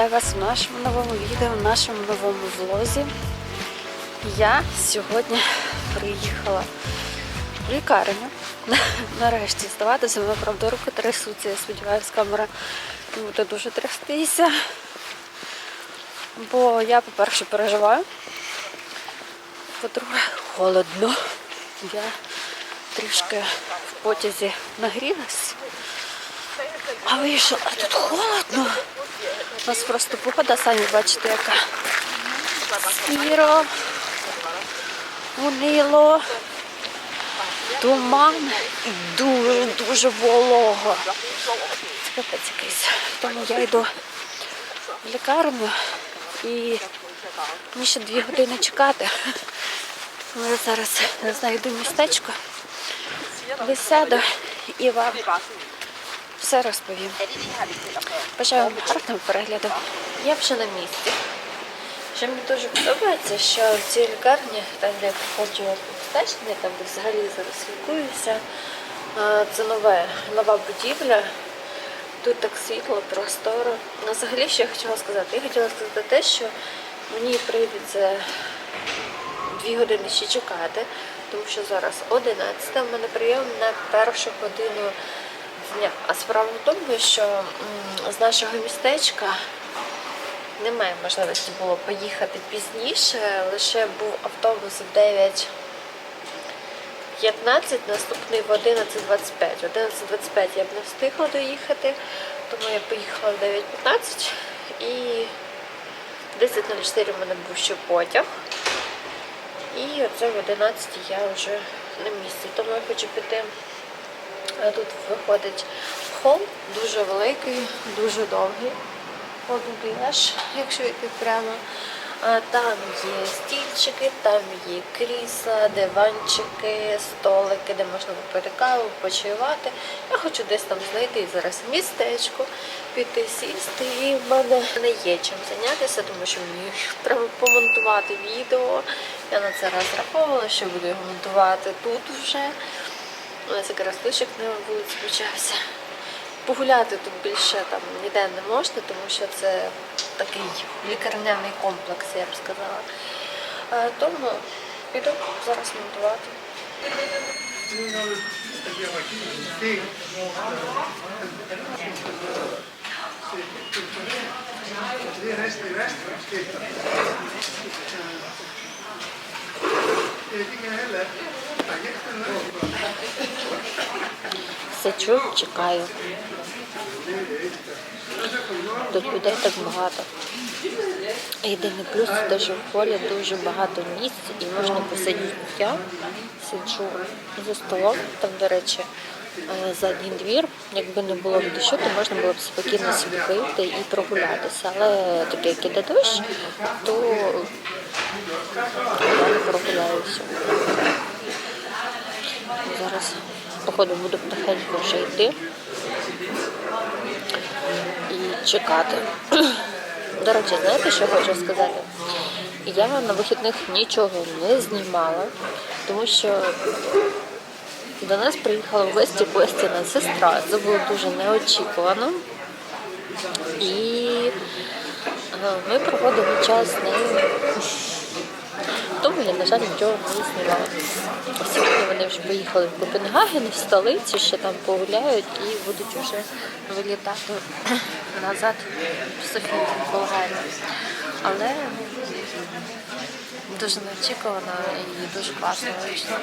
Вітаю вас в нашому новому відео, в нашому новому влозі. Я сьогодні приїхала в лікарню. Нарешті здаватися, мене правда руки трясуться. Я сподіваюся, камера буде дуже трястися. Бо я, по-перше, переживаю. По-друге, холодно. Я трішки в потязі нагрілась. А вийшла, а тут холодно. Нас просто погода, самі бачите, яка. Сіро, унило, туман і дуже-дуже волого. Це капець якийсь. Тому я йду в лікарню і мені ще дві години чекати. Я зараз знайду містечко, висяду і вам все розповім. Бажаю вам гарного перегляду. Я вже на місці. Що мені дуже подобається, що в цій лікарні, там де я проходжу обстеження, там де взагалі зараз лікуюся, це нове, нова будівля. Тут так світло, просторо. Ну, взагалі, що я хотіла сказати? Я хотіла сказати те, що мені прийдеться дві години ще чекати, тому що зараз 11, в мене прийом на першу годину дня. А справа в тому, що з нашого містечка немає можливості було поїхати пізніше, лише був автобус в 9. 15, наступний в 11.25. В 11.25 я б не встигла доїхати, тому я поїхала в 9.15 і в 10.04 в мене був ще потяг. І оце в 11 я вже на місці. Тому я хочу піти. А Тут виходить хол, дуже великий, дуже довгий. Подудеш, якщо йти прямо. Там є стільчики, там є крісла, диванчики, столики, де можна попити каву, почаювати. Я хочу десь там знайти зараз містечко, піти сісти. І в мене не є чим зайнятися, тому що мені треба помонтувати відео. Я на це розраховувала, що буду його монтувати тут вже. Якраз дощик на вулиці почався. Погуляти тут більше там ніде не можна, тому що це такий лікарняний комплекс, я б сказала. Тому піду зараз монтувати. Сиджу, чекаю. Тут людей так багато. Єдиний плюс те, що в полі дуже багато місць і можна посидіти. Я сиджу за столом, там, до речі, е, задній двір. Якби не було дощу, то можна було б спокійно собі вийти і прогулятися. Але таке, як іде дощ, то я не прогуляюся. Зараз, походу, буду потихеньку вже йти і чекати. До речі, знаєте, що хочу сказати? Я на вихідних нічого не знімала, тому що до нас приїхала в гості Костіна сестра. Це було дуже неочікувано. І е, ми проводили час з нею. Тому я, на жаль, нічого не знімала. Вони вже поїхали в Копенгаген, в столицю, ще там погуляють і будуть вже вилітати назад в Софію в Болгарію. Але дуже неочікувано і дуже класно вийшло.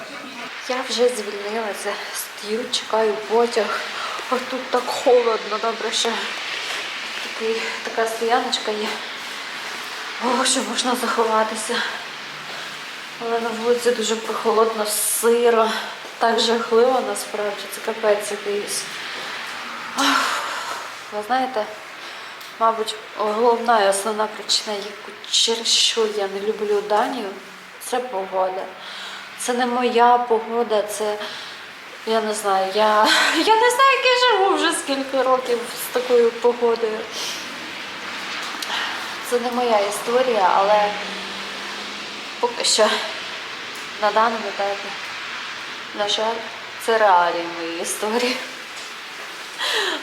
Я вже звільнилася, стою, чекаю потяг. А тут так холодно, добре, що така стояночка є. О, що можна заховатися. Але на вулиці дуже прохолодно, сиро, так жахливо насправді, це капець якийсь. Ви знаєте, мабуть, головна і основна причина, яку через що я не люблю Данію, це погода. Це не моя погода, це я не знаю, я, я не знаю, як я живу вже скільки років з такою погодою. Це не моя історія, але поки що на даному етапі, на жаль, це реалії моєї історії.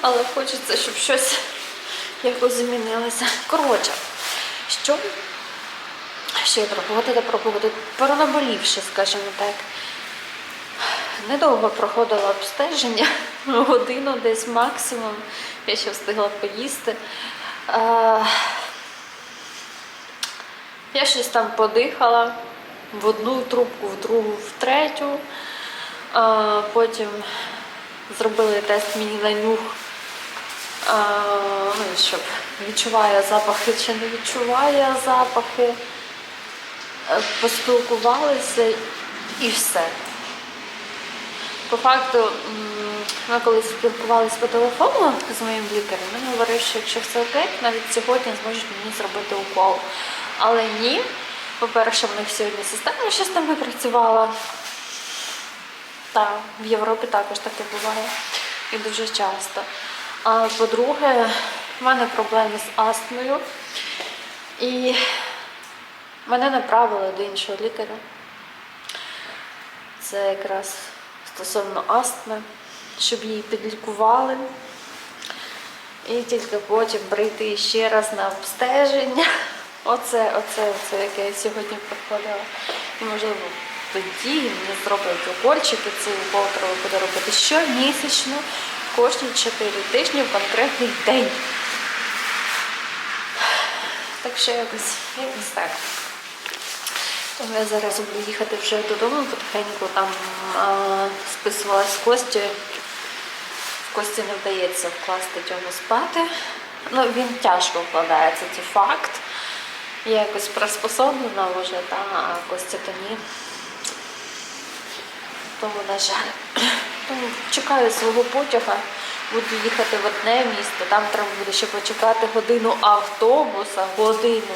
Але хочеться, щоб щось якось змінилося. Коротше, що ще пробувати та пробувати? Перенаболівши, скажімо так. Недовго проходила обстеження, годину десь максимум. Я ще встигла поїсти. Я щось там подихала в одну трубку, в другу, в третю. Потім зробили тест мені на нюх, ну, щоб відчуває запахи чи не відчуває запахи. Е, Поспілкувалися і все. По факту, ми коли спілкувалися по телефону з моїм лікарем, він говорив, що якщо все окей, навіть сьогодні зможуть мені зробити укол. Але ні. По-перше, в них сьогодні система щось там не працювала. Так, в Європі також таке буває. І дуже часто. А по-друге, в мене проблеми з астмою. І мене направили до іншого лікаря. Це якраз стосовно астми, щоб її підлікували. І тільки потім прийти ще раз на обстеження. Оце, оце, оце, яке я сьогодні проходила. І можливо тоді мені зроблять укольчики, цей укол треба буде робити щомісячно, кожні 4 тижні в конкретний день. Так що якось, якось так. Тому я зараз буду їхати вже додому, потихеньку там а, списувалась з Костю. Кості не вдається вкласти цьому спати. Ну, він тяжко вкладається, це факт. Я якось приспособлена вже, та, а Костя то ні. Тому, на жаль, тому чекаю свого потяга, буду їхати в одне місто, там треба буде ще почекати годину автобуса, годину.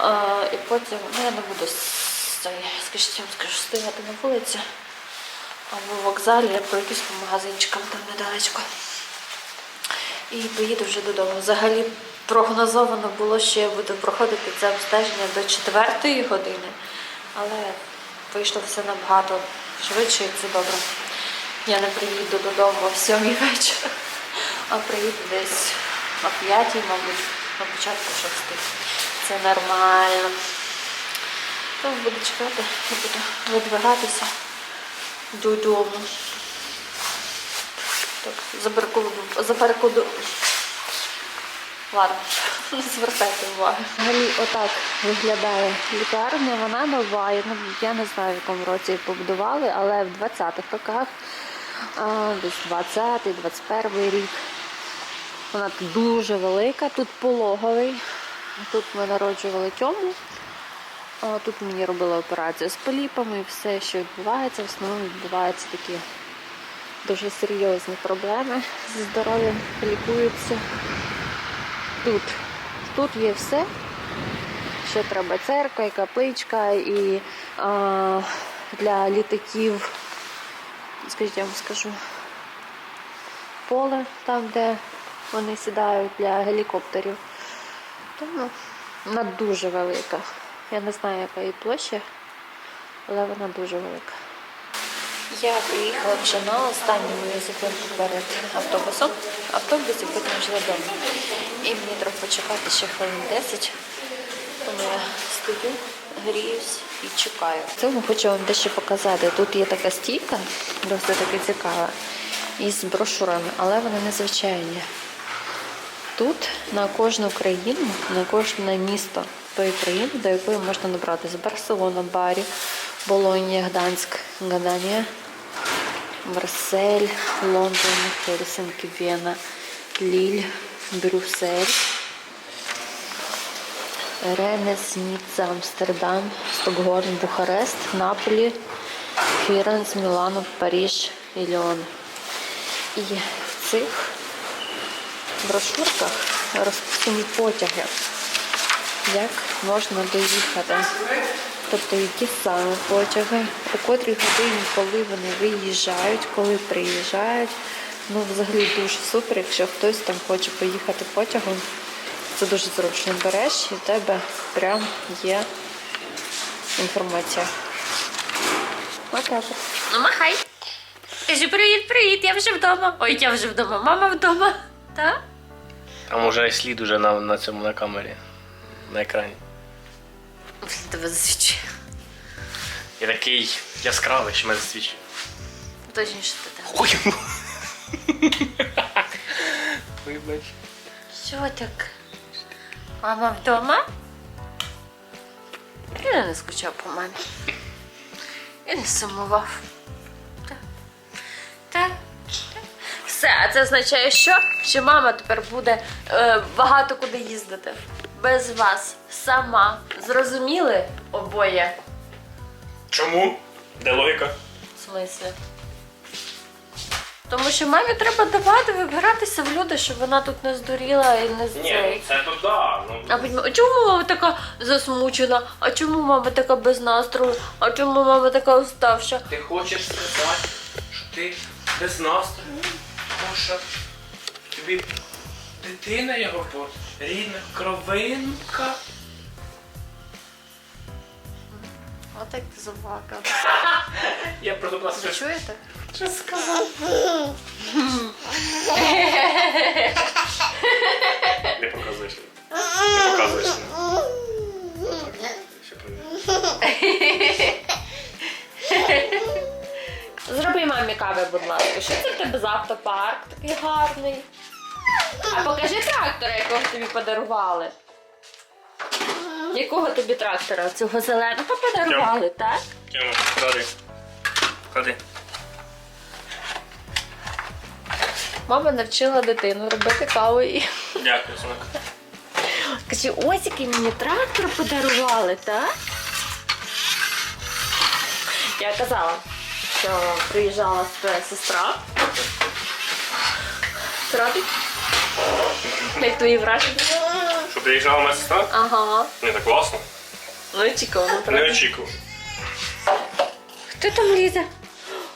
Е, і потім, ну я не буду с- цей, скажіть, скажу, стояти на вулиці або в вокзалі, я пройдусь по магазинчикам там недалечко. І поїду вже додому. Взагалі прогнозовано було, що я буду проходити це обстеження до 4 години, але вийшло все набагато швидше і це добре. Я не приїду додому о 7 вечора, а приїду десь о 5, мабуть, на початку 6. Це нормально. Тому буду чекати буду видвигатися додому. Так, забаркоду. Ладно, звертайте уваги. Взагалі отак виглядає лікарня, вона нова. Я не, знаю, в якому році побудували, але в 20-х роках, десь 20-й, 21 рік. Вона дуже велика, тут пологовий. Тут ми народжували тьому. Тут мені робили операцію з поліпами і все, що відбувається, в основному відбуваються такі дуже серйозні проблеми зі здоров'ям, лікуються. Тут. Тут є все. Ще треба церква, і капличка, і а, для літаків, скажіть, я вам скажу, поле там, де вони сідають для гелікоптерів. Тому вона дуже велика. Я не знаю, яка її площа, але вона дуже велика. Я приїхала вже на останню мою зупинку перед автобусом. Автобус і потім вже додому. І мені треба почекати ще хвилин 10. Тому я стою, гріюсь і чекаю. В цьому хочу вам дещо показати. Тут є така стійка, досить таки цікава, із брошурами, але вони незвичайні. Тут на кожну країну, на кожне місто тої країни, до якої можна добратися. Барселона, Барі, Болонія, Гданськ, Гаданія, Марсель, Лондон, Хельсинки, Вена, Ліль, Брюссель, Ренес, Ніцца, Амстердам, Стокгольм, Бухарест, Наполі, Фіренц, Мілано, Паріж і Ліон. І цих брошурках розписані потяги, як можна доїхати. Тобто які саме потяги, у котрій годині, коли вони виїжджають, коли приїжджають. Ну, взагалі дуже супер, якщо хтось там хоче поїхати потягом. Це дуже зручно береш і в тебе прям є інформація. От. Ну, махай. Привіт, привіт, я вже вдома. Ой, я вже вдома, мама вдома. Так? Там уже слід уже на, на цьому на камері. На екрані. Тебе засвідчує. І такий яскравий, що мене засвічує. Точніше ти так. Ой. Вибач. Що так? Мама вдома? Я не скучав по мамі. Я не сумував. Все, а це означає, що? Що мама тепер буде е, багато куди їздити. Без вас. Сама. Зрозуміли обоє? Чому? Де логіка? В смислі? Тому що мамі треба давати вибиратися в люди, щоб вона тут не здуріла і не цей. це то да. Ну, А потім, а чому мама така засмучена? А чому мама така без настрою? А чому мама така уставша? Ти хочеш сказати, що ти без настрою? Що тобі дитина його по рідна кровинка. Отак ти заплакав. Я просто Ви просто чуєте? що сказав. Не показуєш. Не показуєш. Ще Зроби мамі кави, будь ласка. Що це в тебе за автопарк такий гарний? А покажи трактора, якого тобі подарували. Якого тобі трактора? Цього зеленого подарували, так? Тьома, ходи. Ходи. Мама навчила дитину робити каву і Дякую, синок. Каже, ось який мені трактор подарували, так? Я казала, що приїжджала сестра. Радий? Як твої враження? Що приїжджала моя сестра? Ага. Не так класно. Ну, очікувано, Не очікував. Хто там лізе?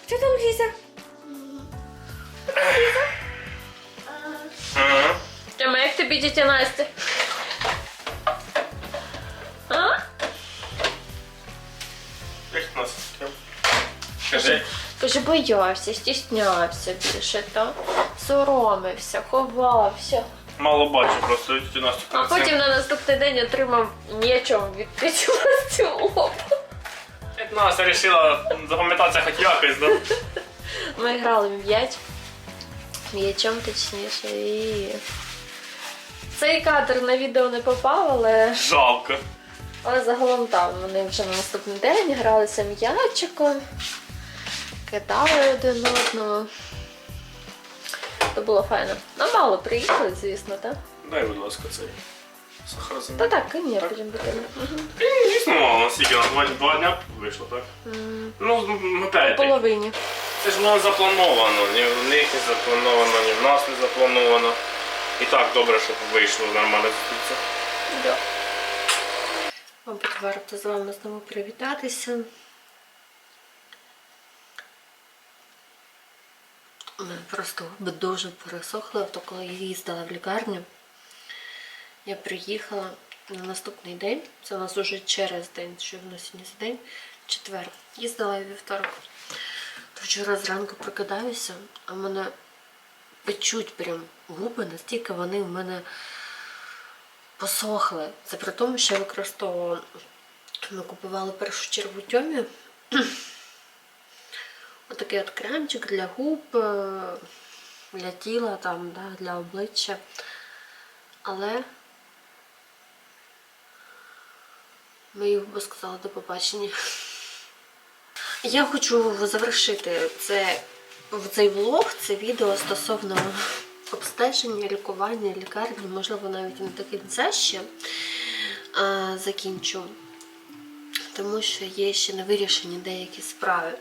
Хто там лізе? Ага. Тьома, як тобі тітя Настя? Скажи. Каже, боявся, стіснявся більше, та соромився, ховався. Мало бачу, просто тітю Настю А потім на наступний день отримав м'ячом від в Настя вирішила запам'ятатися хоч якось, да? Ми грали м'яч. М'ячом точніше. І... Цей кадр на відео не попав, але, Жалко. але загалом там вони вже на наступний день гралися м'ячиком, кидали один одного. Це було файно. Ну, мало приїхали, звісно, так? Дай, будь ласка, цей сахар Та так, кинь, я потім бутилю. Звісно, мало, наскільки на два, два дня вийшло, так? Ну, м, опять. Половині. Це ж не заплановано, ні в них не заплановано, ні в нас не заплановано. І так добре, щоб вийшло нормально зустрітися. Да. Мабуть, варто з вами знову привітатися. Мене просто дуже пересохли, то коли я їздила в лікарню, я приїхала на наступний день, це у нас уже через день, що в нас сьогодні день, четвер. Їздила я вівторок. То вчора зранку прокидаюся, а в мене печуть прям губи, настільки вони в мене посохли. Це при тому, що я використовувала. Ми купували першу чергу тьомі. Отакий от кремчик для губ, е, для тіла, там, да, для обличчя. Але мої губи сказали до побачення. Я хочу завершити це, цей влог, це відео стосовно обстеження, лікування, лікарні, можливо, навіть не до кінця ще а, закінчу, тому що є ще не вирішені деякі справи.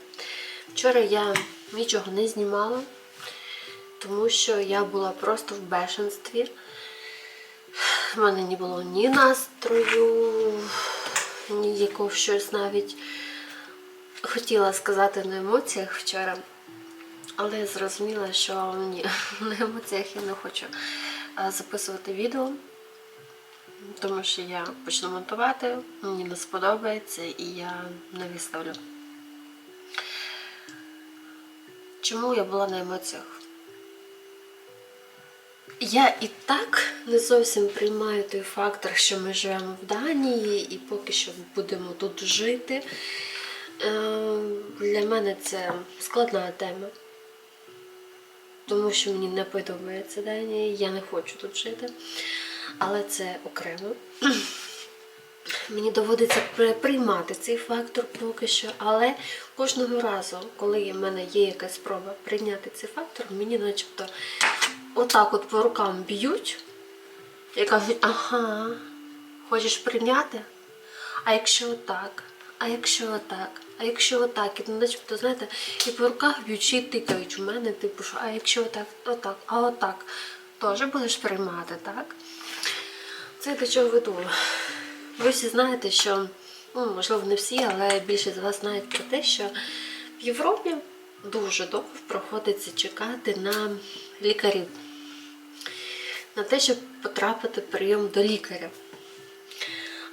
Вчора я нічого не знімала, тому що я була просто в бешенстві. В мене не було ні настрою, ні якого щось навіть хотіла сказати на емоціях вчора. Але зрозуміла, що ні, на емоціях я не хочу записувати відео, тому що я почну монтувати, мені не сподобається і я не виставлю. Чому я була на емоціях? Я і так не зовсім приймаю той фактор, що ми живемо в Данії і поки що будемо тут жити. Е, Для мене це складна тема, тому що мені не подобається Данія, я не хочу тут жити, але це окремо. Мені доводиться при- приймати цей фактор поки що, але кожного разу, коли в мене є якась спроба прийняти цей фактор, мені начебто отак от по рукам б'ють і кажуть, ага, хочеш прийняти? А якщо отак? А якщо отак? А якщо отак? І ну, начебто, знаєте, і по руках б'ють, й тикають у мене, типу, що а якщо отак, отак, а отак, теж будеш приймати, так? Це до чого веду. Ви всі знаєте, що, ну, можливо, не всі, але більшість з вас знають про те, що в Європі дуже довго проходиться чекати на лікарів, на те, щоб потрапити прийом до лікаря.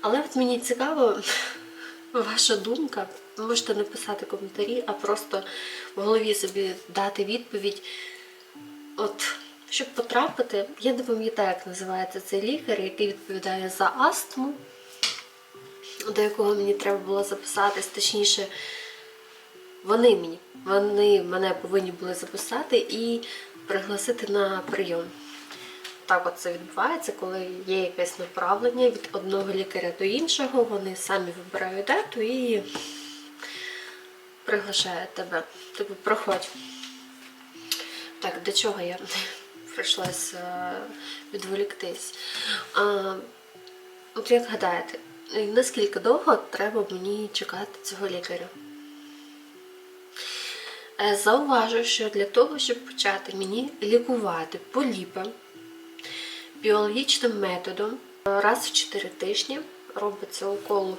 Але от мені цікаво, ваша думка. Можете написати коментарі, а просто в голові собі дати відповідь. От, щоб потрапити, я не пам'ятаю, як називається цей лікар, який відповідає за астму, до якого мені треба було записатись, точніше, вони мені, вони мене повинні були записати і пригласити на прийом. Так от це відбувається, коли є якесь направлення від одного лікаря до іншого, вони самі вибирають дату і приглашають тебе. Типу, проходь. Так, до чого я прийшлась е, відволіктись? А, от як гадаєте, наскільки довго треба мені чекати цього лікаря? Е, Зауважу, що для того, щоб почати мені лікувати поліпи біологічним методом, раз в 4 тижні робиться укол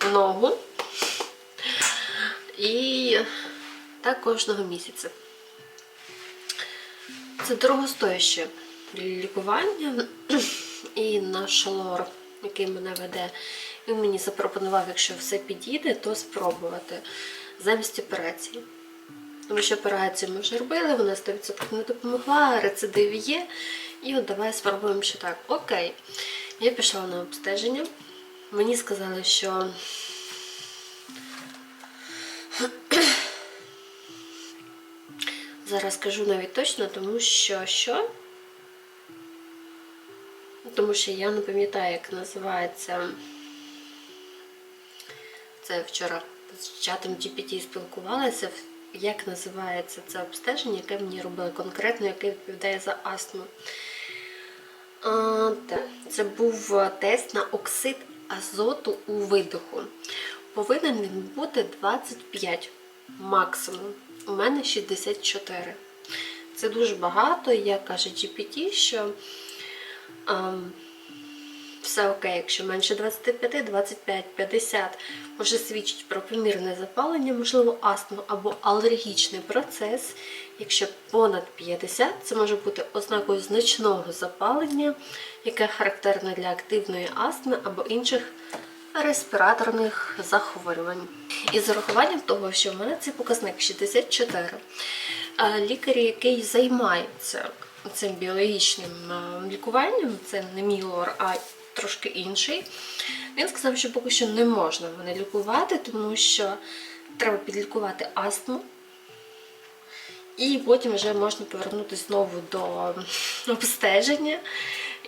в ногу і так кожного місяця. Це дорогостояще лікування. І наш лор, який мене веде, він мені запропонував, якщо все підійде, то спробувати замість операції. Тому що операцію ми вже робили, вона 100% не допомогла, рецидив є. І от давай спробуємо ще так. Окей. Я пішла на обстеження. Мені сказали, що зараз скажу навіть точно, тому що що? Тому що я не пам'ятаю, як називається. Це вчора з чатом GPT спілкувалася, як називається це обстеження, яке мені робили конкретно, яке відповідає за астму. А. Це був тест на оксид азоту у видиху. Повинен він бути 25 максимум. У мене 64. Це дуже багато. Як каже GPT, що ем, все окей, якщо менше 25, 25, 50 може свідчить про помірне запалення, можливо, астму або алергічний процес. Якщо понад 50, це може бути ознакою значного запалення, яке характерне для активної астми або інших респіраторних захворювань. І з урахуванням того, що в мене цей показник 64, а лікар, який займається цим біологічним е, лікуванням, це не мій лор, а трошки інший, він сказав, що поки що не можна мене лікувати, тому що треба підлікувати астму. І потім вже можна повернутися знову до обстеження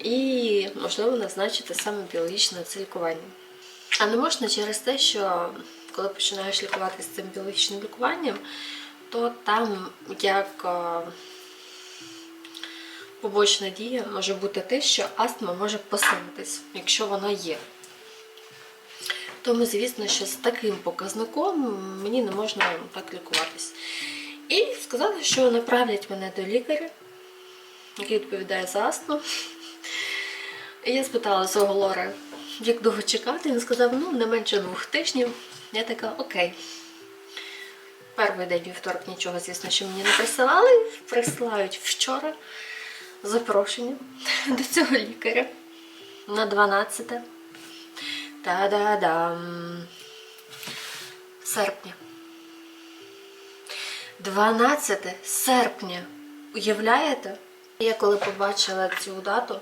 і, можливо, назначити саме біологічне це лікування. А не можна через те, що коли починаєш лікуватися цим біологічним лікуванням, то там як е, побочна дія може бути те, що астма може посилитись, якщо вона є. Тому, звісно, що з таким показником мені не можна так лікуватись. І сказали, що направлять мене до лікаря, який відповідає за астму. І я спитала свого лора, як довго чекати. Він сказав, ну, не менше двох тижнів. Я така, окей. Перший день вівторок нічого, звісно, що мені не присилали. Присилають вчора запрошення до цього лікаря на 12 Та-да-дам. серпня. 12 серпня. Уявляєте? Я коли побачила цю дату,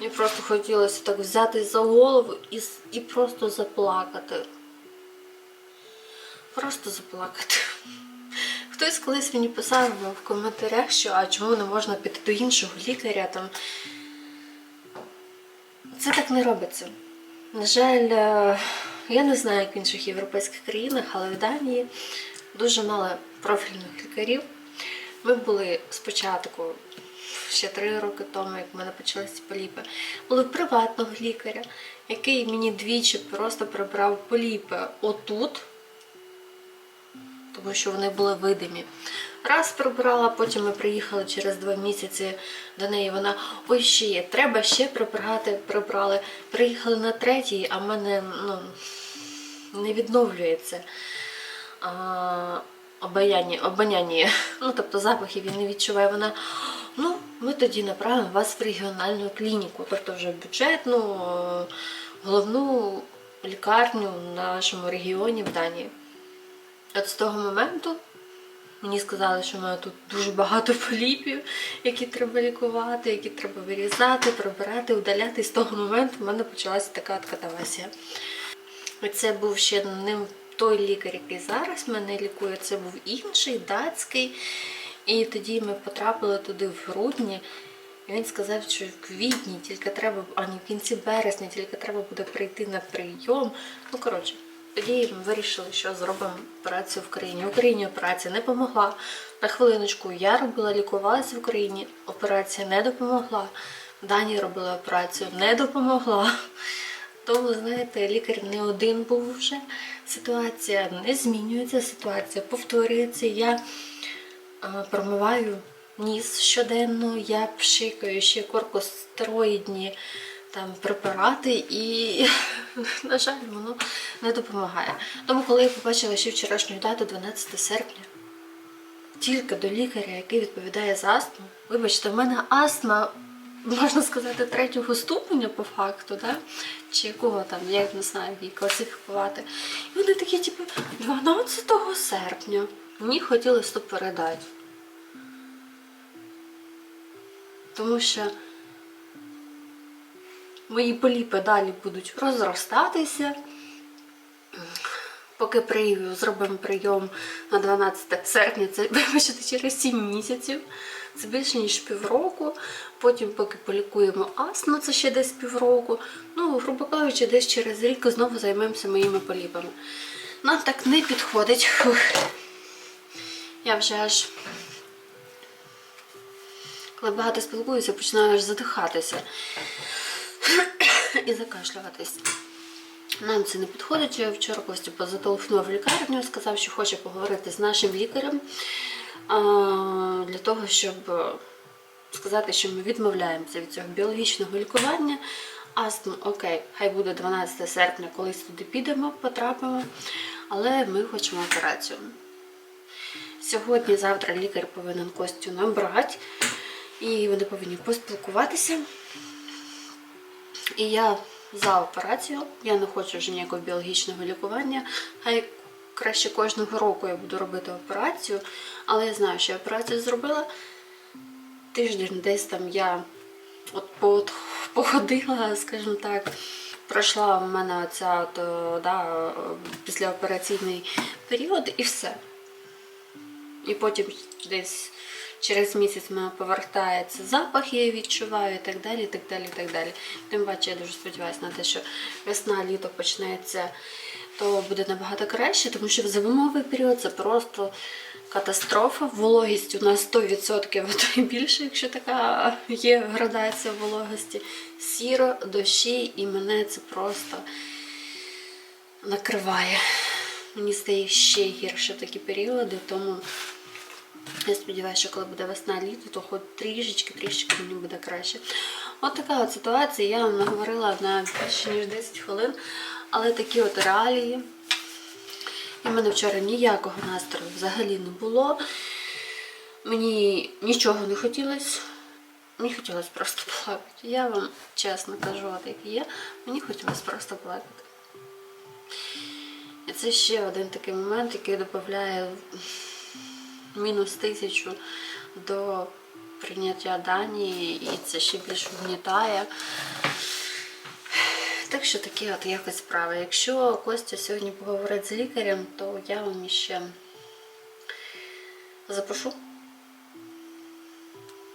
мені просто хотілося так взяти за голову і, і просто заплакати. Просто заплакати. Хтось колись мені писав в коментарях, що а чому не можна піти до іншого лікаря там. Це так не робиться. На жаль, е, я не знаю, як в інших європейських країнах, але в Данії дуже мало профільних лікарів. Ми були спочатку, ще три роки тому, як в мене почалися поліпи, були приватного лікаря, який мені двічі просто прибрав поліпи отут, тому що вони були видимі. Раз прибрала, потім ми приїхали через два місяці до неї. Вона ой ще є, треба ще прибрати, прибрали. Приїхали на третій, а в мене ну, не відновлюється а, обоняння. Ну, тобто запахів я не відчуваю. Вона, ну, ми тоді направимо вас в регіональну клініку, тобто вже бюджетну, головну лікарню в нашому регіоні в Данії. От з того моменту мені сказали, що в мене тут дуже багато поліпів, які треба лікувати, які треба вирізати, прибирати, удаляти. І з того моменту в мене почалася така от катавасія. Це був ще не той лікар, який зараз мене лікує, це був інший, датський. І тоді ми потрапили туди в грудні. І він сказав, що в квітні тільки треба, а не в кінці березня, тільки треба буде прийти на прийом. Ну, коротше, тоді ми вирішили, що зробимо операцію в країні. В Україні операція не допомогла. На хвилиночку я робила, лікувалася в Україні, операція не допомогла. В Данії робила операцію, не допомогла. Тому, знаєте, лікар не один був вже. Ситуація не змінюється, ситуація повторюється. Я е, промиваю ніс щоденно, я пшикаю ще коркостероїдні там препарати, і, на жаль, воно не допомагає. Тому, коли я побачила ще вчорашню дату, 12 серпня, тільки до лікаря, який відповідає за астму, вибачте, в мене астма, можна сказати, третього ступеня по факту, да? чи якого там, я не знаю, її класифікувати. І вони такі, типу, 12 серпня. Мені хотілося то передати. Тому що мої поліпи далі будуть розростатися. Поки прийму, зробимо прийом на 12 серпня, це вибачте, через 7 місяців. Це більше ніж півроку. Потім, поки полікуємо астму, це ще десь півроку. Ну, грубо кажучи, десь через рік знову займемося моїми поліпами. Нам так не підходить. Фух. Я вже аж, коли багато спілкуюся, починаю аж задихатися і закашлюватись. Нам це не підходить. Я вчора Костя зателефонував в лікарню, сказав, що хоче поговорити з нашим лікарем для того, щоб е, сказати, що ми відмовляємося від цього біологічного лікування. Астм, окей, хай буде 12 серпня, колись туди підемо, потрапимо, але ми хочемо операцію. Сьогодні, завтра лікар повинен Костю набрати, і вони повинні поспілкуватися. І я за операцію. Я не хочу вже ніякого біологічного лікування. Хай краще кожного року я буду робити операцію, але я знаю, що я операцію зробила. Тиждень десь там я от походила, скажімо так. Пройшла в мене от, е, да, післяопераційний період і все. І потім десь через місяць в повертається запах, я відчуваю і так далі, і так далі, і так далі. Тим паче я дуже сподіваюся на те, що весна, літо почнеться, то буде набагато краще, тому що в зимовий період це просто катастрофа. Вологість у нас 100%, а то і більше, якщо така є градація вологості. Сіро, дощі, і мене це просто накриває. Мені стає ще гірше такі періоди, тому я сподіваюся, що коли буде весна літо, то хоч трішечки, трішечки мені буде краще. От така от ситуація. Я вам наговорила на більше ніж 10 хвилин, але такі от реалії. І в мене вчора ніякого настрою взагалі не було. Мені нічого не хотілося. Мені хотілося просто плакати. Я вам чесно кажу, от як є, мені хотілося просто плакати. І це ще один такий момент, який додає мінус тисячу до прийняття Данії, і це ще більш вгнітає. Так що такі от якось справи. Якщо Костя сьогодні поговорить з лікарем, то я вам ще запишу.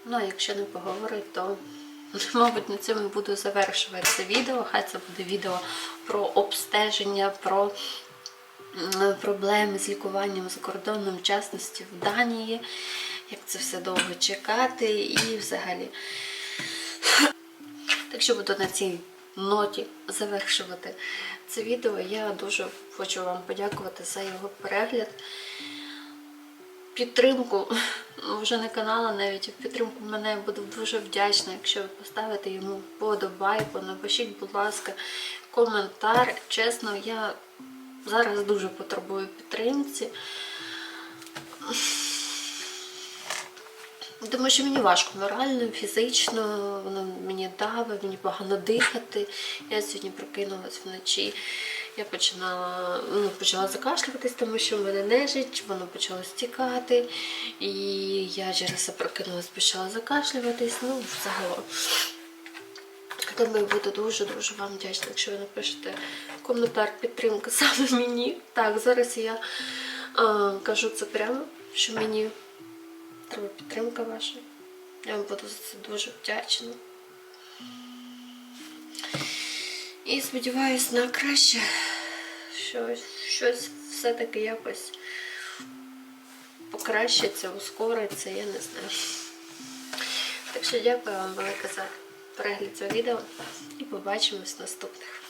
Ну, а якщо не поговорить, то, мабуть, на цьому буду завершувати це відео. Хай це буде відео про обстеження, про проблеми з лікуванням за кордоном, в частності в Данії, як це все довго чекати і взагалі. Так що буду на цій ноті завершувати це відео. Я дуже хочу вам подякувати за його перегляд. Підтримку вже не канала, навіть підтримку мене буду дуже вдячна, якщо ви поставите йому вподобайку. Напишіть, будь ласка, коментар. Чесно, я зараз дуже потребую підтримці. Тому що мені важко морально, фізично, воно мені давить, мені погано дихати. Я сьогодні прокинулась вночі. Я починала, ну, почала закашлюватись, тому що в мене нежить, воно почало стікати. І я через це прокинулась, почала закашлюватись. Ну, взагалом. Тому буду дуже-дуже вам вдячна, якщо ви напишете коментар підтримки саме мені. Так, зараз я а, кажу це прямо, що мені треба підтримка ваша. Я вам буду за це дуже вдячна. І сподіваюся на краще, що щось все-таки якось покращиться, ускориться, я не знаю. Так що дякую вам велике за перегляд цього відео і побачимось в наступних.